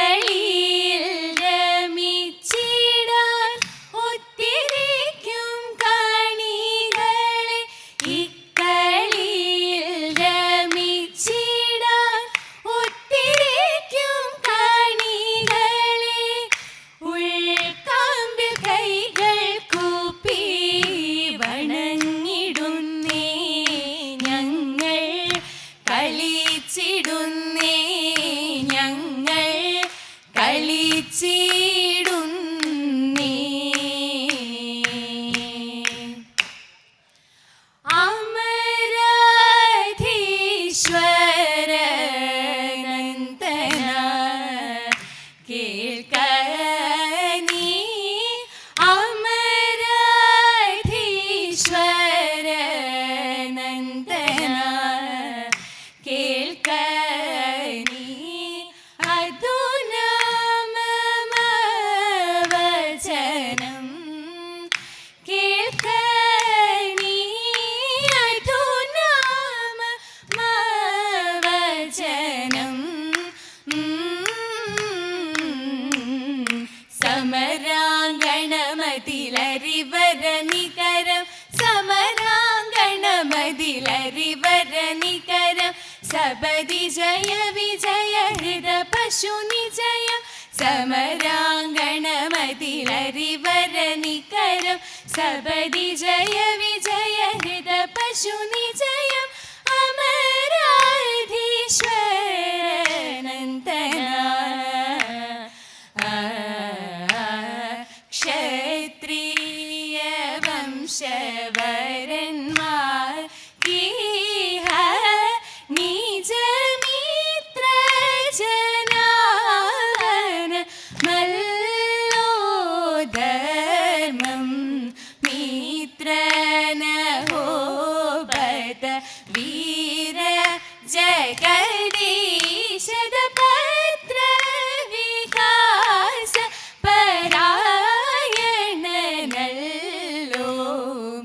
Hey. സബതി Jaya വിജയ ഹൃദ പശു നിജയം. സമരാങ്കണമതിലരിവര നികരം ജയ വിജയ ഹൃദ പശു നിജയം. മല്ലോധർമ്മം മിത്രന ഹോബത വീര ജഗദീശത പത്ര വികാസ പരായണനല്ലോ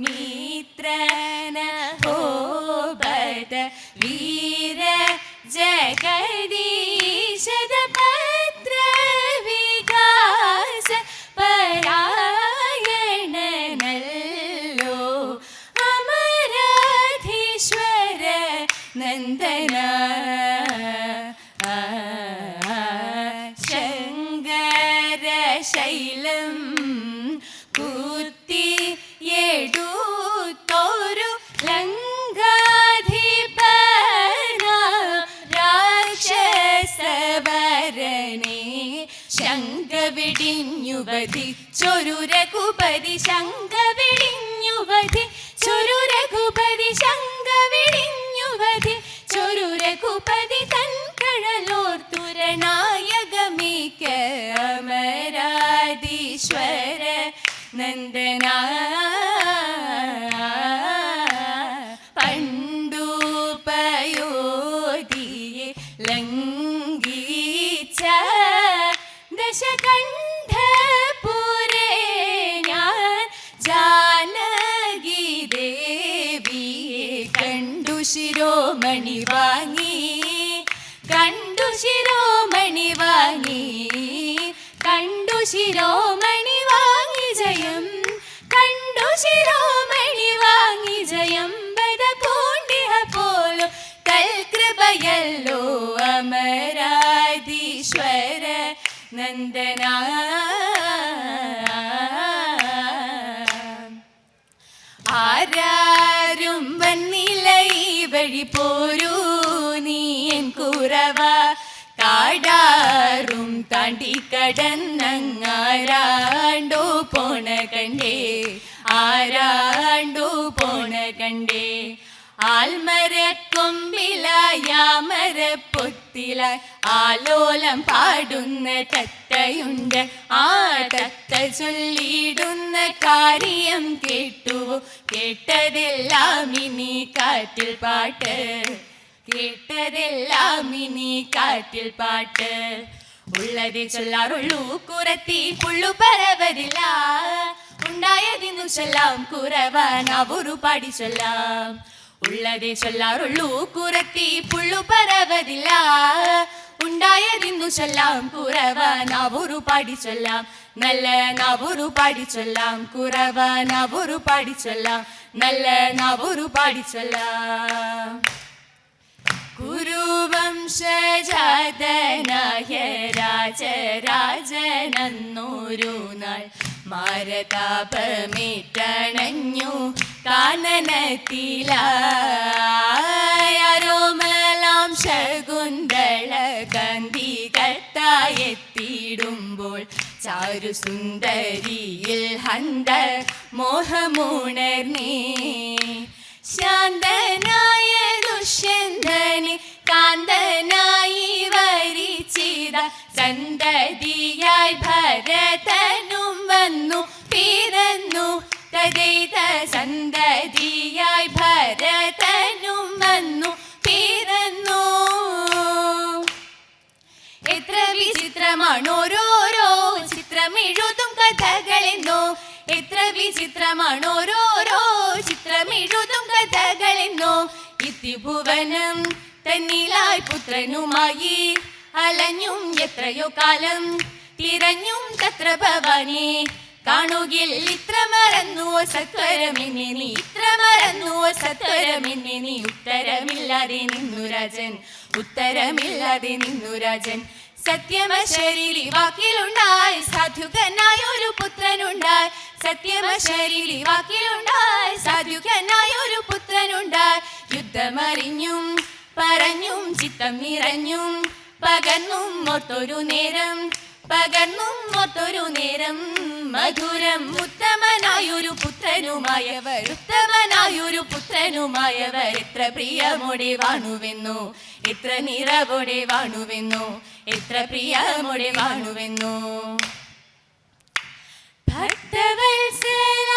മിത്രന ഹോബത വീര നന്ദന ശങ്കര ശൈലം കുത്തി എടുത്തോരു ലങ്കാധിപന രാക്ഷസവരനെ ശങ്ക വിടിഞ്ഞുവധിച്ചൊരു രഘുപതി ശങ്ക വിടിഞ്ഞുവധി ശിരോമണി വാങ്ങി ജയം. കണ്ടു ശിരോമണി വാങ്ങി ജയം. വര പൂണ്ടിഹ പോലും കൽകൃപയല്ലോ അമരാധീശ്വര നന്ദന. ആരാരും വന്നില്ല ഈ വഴി പോരൂ താണ്ടി കടന്നങ്ങാരാണ്ടു പോണ കണ്ടേ ആരാണ്ടോ പോണ കണ്ടേ. ആൽമര ആൽമരക്കൊമ്പിലായാമര പൊത്തിലായി ആലോലം പാടുന്ന തത്തയുണ്ട്. ആ തത്ത ചൊല്ലിയിടുന്ന കാര്യം കേട്ടുവോ കേട്ടതെല്ലാം ഇനി കാറ്റിൽ പാട്ട്. കേട്ടതെല്ലാം ഇനി കാറ്റിൽ പാട്ട്. ഉള്ളതേ ചൊല്ലാറുള്ളൂ. കുറത്തി പുള്ളു പരവരില്ല. ഉണ്ടായതിന്നു ചൊല്ലാം കുറവ നവൊരു പാടി ചൊല്ലാം. ഉള്ളതേ ചൊല്ലാറുള്ളൂ. കുറത്തി പുള്ളു പരവതില്ല ഉണ്ടായതിന്നു ചൊല്ലാം കുറവ നാവൂറു പാടി ചൊല്ലാം. നല്ല നാവൂറു പാടി ചൊല്ലാം. കുറവ നാവൂറു പാടി ചൊല്ലാം. നല്ല നാവൂറു പാടി ചൊല്ലാം. കുരുവംശജാതനായ രാജരാജനന്നൂരു നാൾ ശകുന്തള കന്തികത്തായെത്തിയിടുമ്പോൾ ചാരു സുന്ദരിയിൽ ഹന്ത മോഹമുണർന്നേ ശാന്തനായ ദുഷ്യന്തനെ കാന്തനായി വരിച്ചിത സന്തതിയായി ഭരതനും വന്നു പിറന്നു. തദൈത സന്തതിയായി ഭരതനും വന്നു പിറന്നു. എത്ര വിചിത്രമാണോരോരോ ചിത്രമെഴുതും കഥകളെന്നോ എത്ര വിചിത്രമാണോരോരോ ചിത്രമെഴുതും കഥകളെന്നോ. ഇത്തിഭുവനം തന്നിലായി പുത്രനുമായി അലഞ്ഞും എത്രയോ കാലം തിരഞ്ഞും തത്ര ഭവാനെ കാണുകിൽ ഇത്ര മറന്നുവോ സത്വരമെന്നെ നീ ഇത്ര മറന്നുവോ സത്വരമെന്നെ നീ. ഉത്തരമില്ലാതെ നിന്നു രാജൻ ഉത്തരമില്ലാതെ നിന്നു രാജൻ. സത്യമശരീരി വാക്കിലുണ്ടായി സാധുക്കനായ ഒരു പുത്രനുണ്ടായി. സത്യമശരീരി വാക്കിലുണ്ടായി. സാധുക്കനായ ഒരു പുത്രനുണ്ടായി. യുദ്ധമറിഞ്ഞും പറഞ്ഞും ചിത്തം നിറഞ്ഞും പകർന്നും മൊത്തൊരു നേരം പകർന്നും മൊത്തൊരു നേരം. മധുരം ഉത്തമനായൊരു പുത്രനുമായവർ ഉത്തമനായൊരു പുത്രനുമായവർ എത്ര പ്രിയമോടെ വാണുവെന്നു എത്ര നിറവോടെ വാണുവെന്നു എത്ര പ്രിയമോടെ വാണുവെന്നു. ഭക്തവത്സല